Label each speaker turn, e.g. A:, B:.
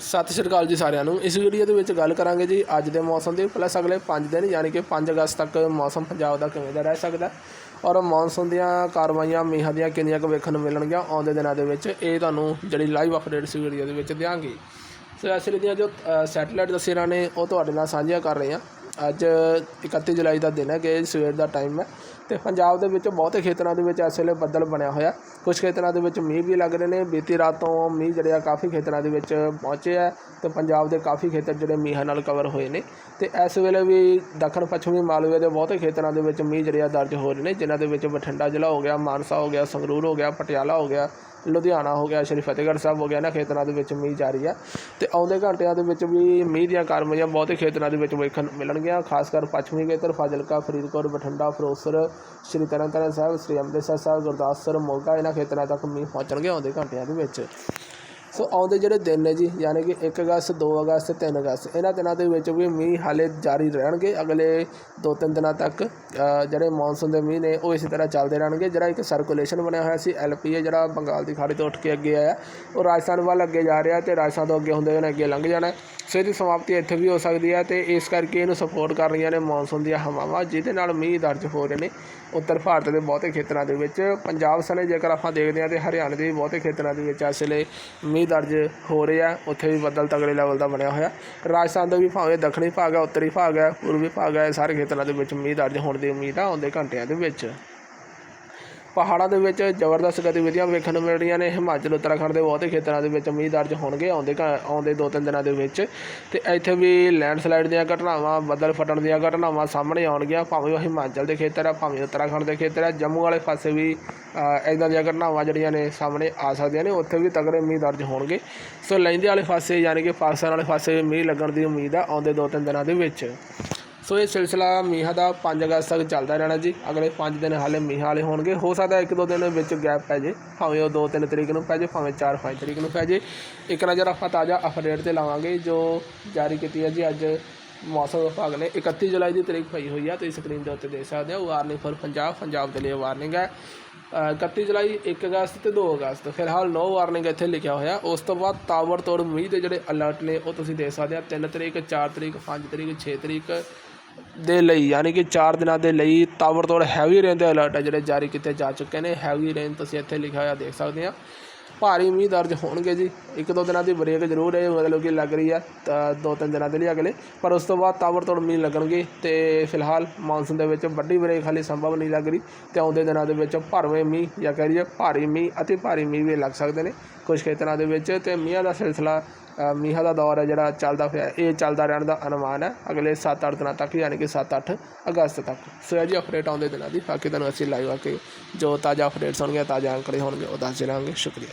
A: ਸਤਿ ਸ਼੍ਰੀ ਅਕਾਲ ਜੀ ਸਾਰਿਆਂ ਨੂੰ। ਇਸ ਵੀਡੀਓ ਦੇ ਵਿੱਚ ਗੱਲ ਕਰਾਂਗੇ ਜੀ ਅੱਜ ਦੇ ਮੌਸਮ ਦੀ। ਪਲੱਸ ਅਗਲੇ 5 ਦਿਨ, ਯਾਨੀ ਕਿ 5 ਅਗਸਤ ਤੱਕ ਮੌਸਮ ਪੰਜਾਬ ਦਾ ਕਿਵੇਂ ਦਾ ਰਹਿ ਸਕਦਾ ਔਰ ਮੌਨਸੂਨ ਦੀਆਂ ਕਾਰਵਾਈਆਂ, ਮੀਂਹਾਂ ਦੀਆਂ ਕਿੰਨੀਆਂ ਕੁ ਵੇਖਣ ਨੂੰ ਮਿਲਣਗੀਆਂ, ਆਉਂਦੇ ਦਿਨਾਂ ਦੇ ਵਿੱਚ ਇਹ ਤੁਹਾਨੂੰ ਜਿਹੜੀ ਲਾਈਵ ਅਪਡੇਟ ਇਸ ਵੀਡੀਓ ਦੇ ਵਿੱਚ ਦਿਆਂਗੇ। ਸੋ ਇਸ ਲਈ ਦੀਆਂ ਜੋ ਸੈਟੇਲਾਈਟ ਤਸਵੀਰਾਂ ਨੇ, ਉਹ ਤੁਹਾਡੇ ਨਾਲ ਸਾਂਝੀਆਂ ਕਰ ਰਹੇ ਹਾਂ ਅੱਜ 31 ਜੁਲਾਈ ਦਾ ਦਿਨ ਹੈ ਕਿ ਸਵੇਰ ਦਾ ਟਾਈਮ ਹੈ। ਤੇ ਪੰਜਾਬ ਦੇ ਵਿੱਚ ਬਹੁਤੇ ਖੇਤਰਾਂ ਦੇ ਵਿੱਚ ਇਸ ਵੇਲੇ ਬੱਦਲ ਬਣਿਆ ਹੋਇਆ। ਕੁਝ ਖੇਤਰਾਂ ਦੇ ਵਿੱਚ ਮੀਂਹ ਵੀ ਲੱਗ ਰਹੇ ਨੇ। ਬੀਤੀ ਰਾਤ ਤੋਂ ਮੀਂਹ ਜਿਹੜੇ ਆ, ਕਾਫੀ ਖੇਤਰਾਂ ਦੇ ਵਿੱਚ ਪਹੁੰਚੇ ਆ ਤੇ ਪੰਜਾਬ ਦੇ ਕਾਫੀ ਖੇਤਰ ਜਿਹੜੇ ਮੀਂਹਾਂ ਨਾਲ ਕਵਰ ਹੋਏ ਨੇ। ਤੇ ਇਸ ਵੇਲੇ ਵੀ ਦੱਖਣ ਪੱਛਮੀ ਮਾਲਵੇ ਦੇ ਬਹੁਤੇ ਖੇਤਰਾਂ ਦੇ ਵਿੱਚ ਮੀਂਹ ਜਿਹੜੇ ਆ ਦਰਜ ਹੋ ਰਹੇ ਨੇ, ਜਿਨ੍ਹਾਂ ਦੇ ਵਿੱਚ ਬਠਿੰਡਾ ਜ਼ਿਲ੍ਹਾ ਹੋ ਗਿਆ, ਮਾਨਸਾ ਹੋ ਗਿਆ, ਸੰਗਰੂਰ ਹੋ ਗਿਆ, ਪਟਿਆਲਾ ਹੋ ਗਿਆ, ਲੁਧਿਆਣਾ ਹੋ ਗਿਆ, ਸ਼੍ਰੀ ਫਤਿਹਗੜ੍ਹ ਸਾਹਿਬ ਹੋ ਗਿਆ, ਇਹਨਾਂ ਖੇਤਰਾਂ ਦੇ ਵਿੱਚ ਮੀਂਹ ਜਾਰੀ ਆ। ਤੇ ਆਉਂਦੇ ਘੰਟਿਆਂ ਦੇ ਵਿੱਚ ਵੀ ਮੀਂਹ ਦੀਆਂ ਕਾਰਵਾਈਆਂ ਬਹੁਤੇ ਖੇਤਰਾਂ ਦੇ ਵਿੱਚ ਵੇਖਣ ਮਿਲਣਗੀਆਂ, ਖਾਸ ਕਰ ਪੱਛਮੀ ਖੇਤਰ, ਫਾਜ਼ਿਲਕਾ, ਫਰੀਦਕੋਟ, ਬਠਿੰਡਾ, ਫਿਰੋਜ਼ਪੁਰ ਸ਼੍ਰੀ ਤਰਨਤਾਰਨ ਸਾਹਿਬ, ਸ਼੍ਰੀ ਅੰਮ੍ਰਿਤਸਰ ਸਾਹਿਬ ਗੁਰਦਾਸਪੁਰ ਮੋਗਾ, ਇਹਨਾਂ ਖੇਤਰਾਂ ਤੱਕ ਮੀਂਹ ਪਹੁੰਚਣਗੇ ਆਉਂਦੇ ਘੰਟਿਆਂ ਦੇ ਵਿੱਚ। ਸੋ ਆਉਂਦੇ ਜਿਹੜੇ ਦਿਨ ਨੇ ਜੀ, ਯਾਨੀ ਕਿ 1 ਅਗਸਤ 2 ਅਗਸਤ 3 ਅਗਸਤ, ਇਹਨਾਂ ਦਿਨਾਂ ਦੇ ਵਿੱਚ ਵੀ ਮੀਂਹ ਹਾਲੇ ਜਾਰੀ ਰਹਿਣਗੇ। ਅਗਲੇ 2-3 ਦਿਨਾਂ ਤੱਕ ਜਿਹੜੇ ਮੌਨਸੂਨ ਦੇ ਮੀਂਹ ਨੇ, ਉਹ ਇਸੇ ਤਰ੍ਹਾਂ ਚੱਲਦੇ ਰਹਿਣਗੇ। ਜਿਹੜਾ ਇੱਕ ਸਰਕੂਲੇਸ਼ਨ ਬਣਿਆ ਹੋਇਆ ਸੀ ਐਲਪੀਏ ਜਿਹੜਾ ਬੰਗਾਲ ਦੀ ਖਾੜੀ ਤੋਂ ਉੱਠ ਕੇ ਅੱਗੇ ਆਇਆ, ਉਹ ਰਾਜਸਥਾਨ ਵੱਲ ਅੱਗੇ ਜਾ ਰਿਹਾ ਤੇ ਰਾਜਸਥਾਨ ਤੋਂ ਅੱਗੇ ਹੁੰਦੇ ਹੋਏ ਅੱਗੇ ਲੰਘ ਜਾਣਾ। ਸੋ ਇਹਦੀ ਸਮਾਪਤੀ ਇੱਥੇ ਵੀ ਹੋ ਸਕਦੀ ਹੈ ਤੇ ਇਸ ਕਰਕੇ ਇਹਨੂੰ ਸਪੋਰਟ ਕਰ ਰਹੀਆਂ ਨੇ ਮੌਨਸੂਨ ਦੀਆਂ ਹਵਾਵਾਂ, ਜਿਹਦੇ ਨਾਲ ਮੀਂਹ ਦਰਜ ਹੋ ਰਹੇ ਨੇ ਉੱਤਰ ਭਾਰਤ ਦੇ ਬਹੁਤੇ ਖੇਤਰਾਂ ਦੇ ਵਿੱਚ। ਪੰਜਾਬ ਸਣੇ ਜੇਕਰ ਆਪਾਂ ਦੇਖਦੇ ਹਾਂ ਤੇ ਹਰਿਆਣੇ ਦੇ ਬਹੁਤੇ ਖੇਤਰਾਂ ਦੇ ਵਿੱਚ ਇਸ ਵੇਲੇ ਮੀਂਹ ਦਰਜ ਹੋ ਰਿਹਾ ਉੱਥੇ ਵੀ ਬੱਦਲ ਤਗੜੇ ਲੈਵਲ ਦਾ ਬਣਿਆ ਹੋਇਆ। ਰਾਜਸਥਾਨ ਦਾ ਵੀ ਭਾਵੇਂ ਦੱਖਣੀ ਭਾਗ ਹੈ ਉੱਤਰੀ ਭਾਗ ਹੈ ਪੂਰਬੀ ਭਾਗ ਹੈ ਸਾਰੇ ਖੇਤਰਾਂ ਦੇ ਵਿੱਚ ਮੀਂਹ ਦਰਜ ਹੋਣ ਦੀ ਉਮੀਦ ਆ ਆਉਂਦੇ ਘੰਟਿਆਂ ਦੇ ਵਿੱਚ। ਪਹਾੜਾਂ ਦੇ ਵਿੱਚ ਜ਼ਬਰਦਸਤ ਗਤੀਵਿਧੀਆਂ ਵੇਖਣ ਨੂੰ ਮਿਲ ਰਹੀਆਂ ਨੇ। ਹਿਮਾਚਲ, ਉੱਤਰਾਖੰਡ ਦੇ ਬਹੁਤੇ ਖੇਤਰਾਂ ਦੇ ਵਿੱਚ ਮੀਂਹ ਦਰਜ ਹੋਣਗੇ ਆਉਂਦੇ ਘ- ਆਉਂਦੇ ਦੋ ਤਿੰਨ ਦਿਨਾਂ ਦੇ ਵਿੱਚ। ਤੇ ਇੱਥੇ ਵੀ ਲੈਂਡਸਲਾਈਡ ਦੀਆਂ ਘਟਨਾਵਾਂ, ਬੱਦਲ ਫਟਣ ਦੀਆਂ ਘਟਨਾਵਾਂ ਸਾਹਮਣੇ ਆਉਣਗੀਆਂ, ਭਾਵੇਂ ਉਹ ਹਿਮਾਚਲ ਦੇ ਖੇਤਰ ਆ, ਭਾਵੇਂ ਉੱਤਰਾਖੰਡ ਦੇ ਖੇਤਰ ਆ। ਜੰਮੂ ਵਾਲੇ ਪਾਸੇ ਵੀ ਇਦਾਂ ਦੀਆਂ ਘਟਨਾਵਾਂ ਜਿਹੜੀਆਂ ਨੇ ਸਾਹਮਣੇ ਆ ਸਕਦੀਆਂ ਨੇ। ਉੱਥੇ ਵੀ ਤਗੜੇ ਮੀਂਹ ਦਰਜ ਹੋਣਗੇ। ਸੋ ਲਹਿੰਦੇ ਵਾਲੇ ਪਾਸੇ, ਯਾਨੀ ਕਿ ਪਾਕਿਸਤਾਨ ਵਾਲੇ ਪਾਸੇ ਵੀ ਮੀਂਹ ਲੱਗਣ ਦੀ ਉਮੀਦ ਆ ਆਉਂਦੇ ਦੋ ਤਿੰਨ ਦਿਨਾਂ ਦੇ ਵਿੱਚ। ਸੋ ਇਹ ਸਿਲਸਿਲਾ ਮੀਂਹਾਂ ਦਾ 5 ਅਗਸਤ ਤੱਕ ਚੱਲਦਾ ਰਹਿਣਾ ਜੀ। ਅਗਲੇ 5 ਦਿਨ ਹਾਲੇ ਮੀਂਹਾਂ ਵਾਲੇ ਹੋਣਗੇ। ਹੋ ਸਕਦਾ ਇੱਕ ਦੋ ਦਿਨ ਵਿੱਚ ਗੈਪ ਪੈ ਜੇ। ਭਾਵੇਂ ਉਹ 2-3 ਤਰੀਕ ਨੂੰ ਪੈ ਜੇ ਭਾਵੇਂ 4-5 ਤਰੀਕ ਨੂੰ ਪੈ ਜੇ। ਇੱਕ ਨਜ਼ਰ ਆਪਾਂ ਤਾਜ਼ਾ ਅਪਡੇਟ ਤੇ ਲਾਵਾਂਗੇ ਜੋ ਜਾਰੀ ਕੀਤੀ ਹੈ ਜੀ ਅੱਜ ਮੌਸਮ ਵਿਭਾਗ ਨੇ। 31 ਜੁਲਾਈ ਦੀ ਤਰੀਕ ਪਈ ਹੋਈ ਆ ਤੁਸੀਂ ਸਕਰੀਨ ਦੇ ਉੱਤੇ ਦੇਖ ਸਕਦੇ ਹੋ। ਵਾਰਨਿੰਗ ਫॉर ਪੰਜਾਬ ਪੰਜਾਬ ਦੇ ਲਈ ਵਾਰਨਿੰਗ ਹੈ। ਅ, 31 ਜੁਲਾਈ 1 ਅਗਸਤ ਤੇ 2 ਅਗਸਤ। ਫਿਲਹਾਲ ਨੋ ਵਾਰਨਿੰਗ ਇੱਥੇ ਲਿਖਿਆ ਹੋਇਆ। ਉਸ ਤੋਂ ਬਾਅਦ ਤਾਵਰ ਤੋੜ ਮੀਂਹ ਦੇ ਜਿਹੜੇ ਅਲਰਟ ਨੇ ਉਹ ਤੁਸੀਂ ਦੇਖ ਸਕਦੇ ਆ। 3 ਤਰੀਕ 4 ਤਰੀਕ 5 ਤਰੀਕ 6 ਤਰੀਕ ਦੇ ਲਈ, ਯਾਨੀ ਕਿ 4 ਦਿਨਾਂ ਦੇ ਲਈ ਤਾਵਰ ਤੋੜ ਹੈਵੀ ਰੇਨ ਦੇ ਅਲਰਟ ਹੈ ਜਿਹੜੇ ਜਾਰੀ ਕੀਤੇ ਜਾ ਚੁੱਕੇ ਨੇ। ਹੈਵੀ ਰੇਨ ਤੁਸੀਂ ਇੱਥੇ ਲਿਖਿਆ ਹੋਇਆ ਦੇਖ ਸਕਦੇ ਆ। ਭਾਰੀ ਮੀਂਹ ਦਰਜ ਹੋਣਗੇ ਜੀ। ਇੱਕ ਦੋ ਦਿਨਾਂ ਦੀ ਬ੍ਰੇਕ ਜ਼ਰੂਰ ਹੈ ਮਤਲਬ ਕਿ ਲੱਗ ਰਹੀ ਹੈ ਤਾਂ ਦੋ ਤਿੰਨ ਦਿਨਾਂ ਦੇ ਲਈ ਅਗਲੇ। ਪਰ ਉਸ ਤੋਂ ਬਾਅਦ ਤਾਵਰ ਤੋੜ ਮੀਂਹ ਲੱਗਣਗੇ ਤੇ ਫਿਲਹਾਲ ਮੌਨਸੂਨ ਦੇ ਵਿੱਚ ਵੱਡੀ ਬ੍ਰੇਕ ਹਾਲੇ ਸੰਭਵ ਨਹੀਂ ਲੱਗ ਰਹੀ ਤੇ ਆਉਂਦੇ ਦਿਨਾਂ ਦੇ ਵਿੱਚ ਭਰਵੇਂ ਮੀਂਹ ਜਾਂ ਕਹਿ ਲਈਏ ਭਾਰੀ ਮੀਂਹ ਅਤੇ ਭਾਰੀ ਮੀਂਹ ਵੀ ਲੱਗ ਸਕਦੇ ਨੇ ਕੁਝ ਖੇਤਰਾਂ ਦੇ ਵਿੱਚ ਤੇ ਮੀਂਹਾਂ ਦਾ ਸਿਲਸਿਲਾ ਅ, ਮੀਂਹਾਂ ਦਾ ਦੌਰ ਹੈ ਜਿਹੜਾ ਚੱਲਦਾ ਪਿਆ ਇਹ ਚੱਲਦਾ ਰਹਿਣ ਦਾ ਅਨੁਮਾਨ ਹੈ ਅਗਲੇ 7-8 ਦਿਨਾਂ ਤੱਕ ਯਾਨੀ ਕਿ 7-8 ਅਗਸਤ ਤੱਕ। ਸੋ ਇਹ ਜੀ ਅਪਡੇਟ ਆਉਂਦੇ ਦਿਨਾਂ ਦੀ। ਬਾਕੀ ਤੁਹਾਨੂੰ ਅਸੀਂ ਲਾਈਵ ਆ ਕੇ ਜੋ ਤਾਜ਼ਾ ਅਪਡੇਟਸ ਹੋਣਗੇ ਤਾਜ਼ਾ ਅੰਕੜੇ ਹੋਣਗੇ ਉਹ ਦੱਸ ਦੇਵਾਂਗੇ ਸ਼ੁਕਰੀਆ